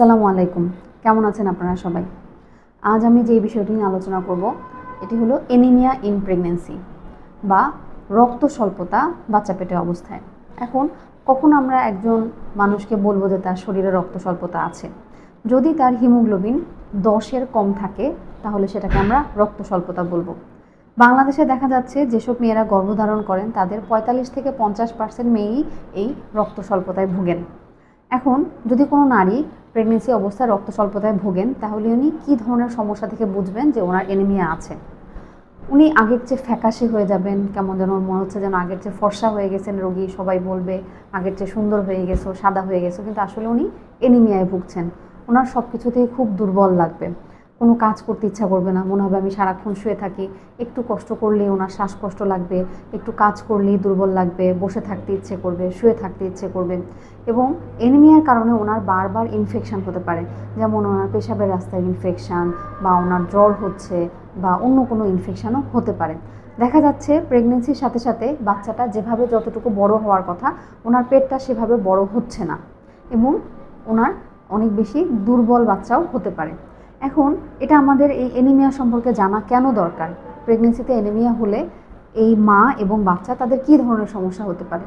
আসসালামু আলাইকুম। কেমন আছেন আপনারা সবাই? আজ আমি যে বিষয়টি নিয়ে আলোচনা করব, এটি হলো এনিমিয়া ইন প্রেগনেন্সি বা রক্ত স্বল্পতা বাচ্চা পেটে অবস্থায়। এখন, কখন আমরা একজন মানুষকে বলব যে তার শরীরে রক্ত স্বল্পতা আছে? যদি তার হিমোগ্লোবিন দশের কম থাকে, তাহলে সেটাকে আমরা রক্ত স্বল্পতা বলব। বাংলাদেশে দেখা যাচ্ছে, যেসব মেয়েরা গর্ভধারণ করেন, তাদের পঁয়তাল্লিশ থেকে পঞ্চাশ পার্সেন্ট মেয়েই এই রক্ত স্বল্পতায় ভোগেন। এখন, যদি কোনো নারী প্রেগনেন্সি অবস্থায় রক্ত স্বল্পতায় ভোগেন, তাহলে উনি কী ধরনের সমস্যা থেকে বুঝবেন যে ওনার এনিমিয়া আছে? উনি আগের চেয়ে ফ্যাকাশে হয়ে যাবেন, কেমন যেন ওর মনে হচ্ছে যেন আগের চেয়ে ফর্সা হয়ে গেছেন রোগী, সবাই বলবে আগের চেয়ে সুন্দর হয়ে গেছো, সাদা হয়ে গেছো, কিন্তু আসলে উনি এনিমিয়ায় ভুগছেন। ওনার সব কিছুতেই খুব দুর্বল লাগবে। কোনো কাজ করতে ইচ্ছা করবে না। মনে হবে আমি সারাক্ষণ শুয়ে থাকি। একটু কষ্ট করলেই ওনার শ্বাসকষ্ট লাগবে। একটু কাজ করলেই দুর্বল লাগবে। বসে থাকতে ইচ্ছে করবে, শুয়ে থাকতে ইচ্ছে করবে। এবং এনিমিয়ার কারণে ওনার বারবার ইনফেকশান হতে পারে। যেমন ওনার পেশাবের রাস্তায় ইনফেকশান বা ওনার জ্বর হচ্ছে বা অন্য কোনো ইনফেকশানও হতে পারে। দেখা যাচ্ছে প্রেগনেন্সির সাথে সাথে বাচ্চাটা যেভাবে যতটুকু বড় হওয়ার কথা, ওনার পেটটা সেভাবে বড় হচ্ছে না। এবং ওনার অনেক বেশি দুর্বল বাচ্চাও হতে পারে। এখন এটা আমাদের এই এনিমিয়া সম্পর্কে জানা কেন দরকার? প্রেগনেন্সিতে এনিমিয়া হলে এই মা এবং বাচ্চা তাদের কী ধরনের সমস্যা হতে পারে?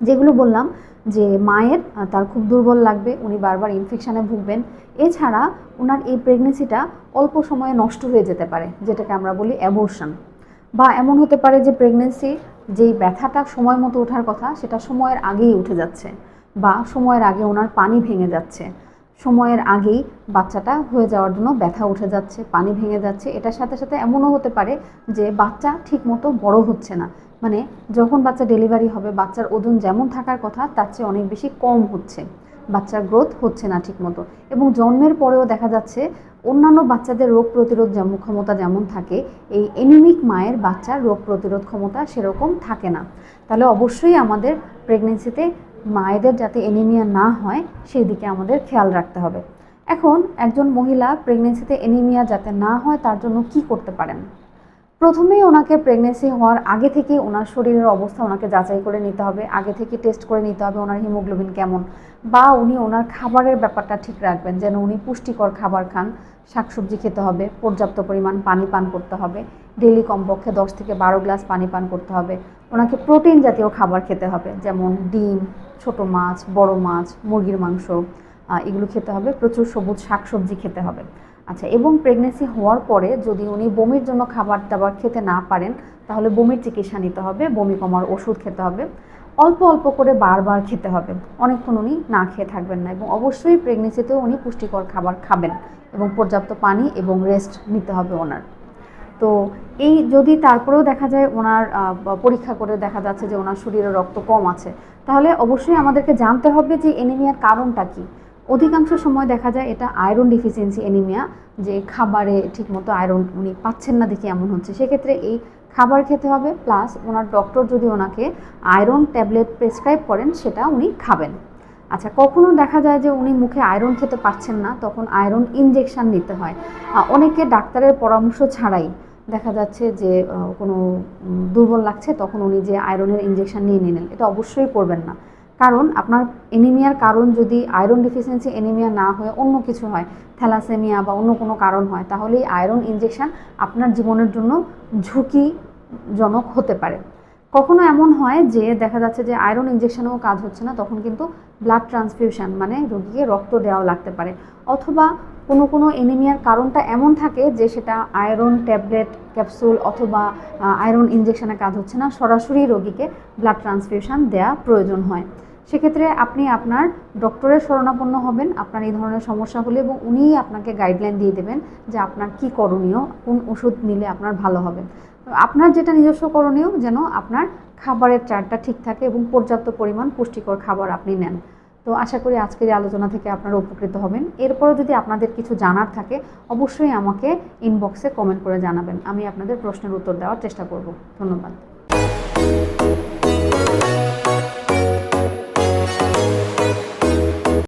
যেগুলো বললাম যে মায়ের তার খুব দুর্বল লাগবে, উনি বারবার ইনফেকশানে ভুগবেন। এছাড়া ওনার এই প্রেগনেন্সিটা অল্প সময়ে নষ্ট হয়ে যেতে পারে, যেটাকে আমরা বলি অ্যাবর্শন বা এমন হতে পারে যে প্রেগনেন্সি যেই ব্যথাটা সময় মতো ওঠার কথা, সেটা সময়ের আগেই উঠে যাচ্ছে বা সময়ের আগে ওনার পানি ভেঙে যাচ্ছে। সময়ের আগেই বাচ্চাটা হয়ে যাওয়ার জন্য ব্যথা উঠে যাচ্ছে, পানি ভেঙে যাচ্ছে। এটার সাথে সাথে এমনও হতে পারে যে বাচ্চা ঠিকমতো বড় হচ্ছে না। মানে যখন বাচ্চা ডেলিভারি হবে, বাচ্চার ওজন যেমন থাকার কথা, তার চেয়ে অনেক বেশি কম হচ্ছে। বাচ্চার গ্রোথ হচ্ছে না ঠিকমতো। এবং জন্মের পরেও দেখা যাচ্ছে অন্যান্য বাচ্চাদের রোগ প্রতিরোধ যেমন ক্ষমতা যেমন থাকে, এই এনিমিক মায়ের বাচ্চার রোগ প্রতিরোধ ক্ষমতা সেরকম থাকে না। তাহলে অবশ্যই আমাদের প্রেগনেন্সিতে মায়েদের যাতে এনিমিয়া না হয় সেই দিকে আমাদের খেয়াল রাখতে হবে। এখন একজন মহিলা প্রেগনেন্সিতে এনিমিয়া যাতে না হয়, তার জন্য কি করতে পারেন? প্রথমেই ওনাকে প্রেগনেন্সি হওয়ার আগে থেকে ওনার শরীরের অবস্থা ওনাকে যাচাই করে নিতে হবে। আগে থেকে টেস্ট করে নিতে হবে ওনার হিমোগ্লোবিন কেমন বা উনি ওনার খাবারের ব্যাপারটা ঠিক রাখবেন, যেন উনি পুষ্টিকর খাবার খান। শাকসবজি খেতে হবে, পর্যাপ্ত পরিমাণ পানি পান করতে হবে। ডেলি কমপক্ষে দশ থেকে বারো গ্লাস পানি পান করতে হবে। ওনাকে প্রোটিন জাতীয় খাবার খেতে হবে, যেমন ডিম, ছোট মাছ, বড় মাছ, মুরগির মাংস এগুলো খেতে হবে, প্রচুর সবুজ শাকসবজি খেতে হবে। আচ্ছা এবং প্রেগনেন্সি হওয়ার পরে যদি উনি বমির জন্য খাবার দাবার খেতে না পারেন, তাহলে বমির চিকিৎসা নিতে হবে, বমি কমার ওষুধ খেতে হবে, অল্প অল্প করে বারবার খেতে হবে। অনেকক্ষণ উনি না খেয়ে থাকবেন না এবং অবশ্যই প্রেগনেন্সিতেও উনি পুষ্টিকর খাবার খাবেন এবং পর্যাপ্ত পানি এবং রেস্ট নিতে হবে ওনার। তো এই যদি তারপরেও দেখা যায় ওনার পরীক্ষা করে দেখা যাচ্ছে যে ওনার শরীরে রক্ত কম আছে, তাহলে অবশ্যই আমাদেরকে জানতে হবে যে এনিমিয়ার কারণটা কি। অধিকাংশ সময় দেখা যায় এটা আয়রন ডিফিসিয়েন্সি এনিমিয়া যে খাবারে ঠিকমতো আয়রন উনি পাচ্ছেন না দেখে এমন হচ্ছে। সেক্ষেত্রে এই খাবার খেতে হবে প্লাস ওনার ডক্টর যদি ওনাকে আয়রন ট্যাবলেট প্রেসক্রাইব করেন, সেটা উনি খাবেন। আচ্ছা কখনো দেখা যায় যে উনি মুখে আয়রন খেতে পারছেন না, তখন আয়রন ইনজেকশন নিতে হয়। অনেকে ডাক্তারের পরামর্শ ছাড়াই দেখা যাচ্ছে যে কোনো দুর্বল লাগছে, তখন উনি যে আয়রনের ইনজেকশন নিয়ে নিলেন, এটা অবশ্যই করবেন না। কারণ আপনার এনিমিয়ার কারণ যদি আয়রন ডিফিসিয়েন্সি এনিমিয়া না হয়ে, অন্য কিছু হয় থ্যালাসেমিয়া বা অন্য কোনো কারণ হয়, তাহলে এই আয়রন ইনজেকশন আপনার জীবনের জন্য ঝুঁকিজনক হতে পারে। কখনো এমন হয় যে, দেখা যাচ্ছে যে আয়রন ইনজেকশনেও কাজ হচ্ছে না, তখন কিন্তু ব্লাড ট্রান্সফিউশন মানে রোগীকে রক্ত দেওয়াও লাগতে পারে। অথবা কোনো কোনো এনিমিয়ার কারণটা এমন থাকে যে সেটা আয়রন ট্যাবলেট, ক্যাপসুল অথবা আয়রন ইনজেকশনে কাজ হচ্ছে না। সরাসরি রোগীকে ব্লাড ট্রান্সফিউশন দেওয়া প্রয়োজন হয়। সেক্ষেত্রে আপনি আপনার ডক্টরের শরণাপন্ন হবেন, আপনার এই ধরনের সমস্যা হলে এবং উনিই আপনাকে গাইডলাইন দিয়ে দেবেন যে আপনার কি করণীয়, কোন ওষুধ নিলে আপনার ভালো হবে। আপনার যেটা নিজস্ব করণীয় যেন আপনার খাবারের চারটা ঠিক থাকে এবং পর্যাপ্ত পরিমাণ পুষ্টিকর খাবার আপনি নেন। তো আশা করি আজকের এই আলোচনা থেকে আপনারা উপকৃত হবেন। এরপরও যদি আপনাদের কিছু জানার থাকে, অবশ্যই আমাকে ইনবক্সে কমেন্ট করে জানাবেন। আমি আপনাদের প্রশ্নের উত্তর দেওয়ার চেষ্টা করব। ধন্যবাদ।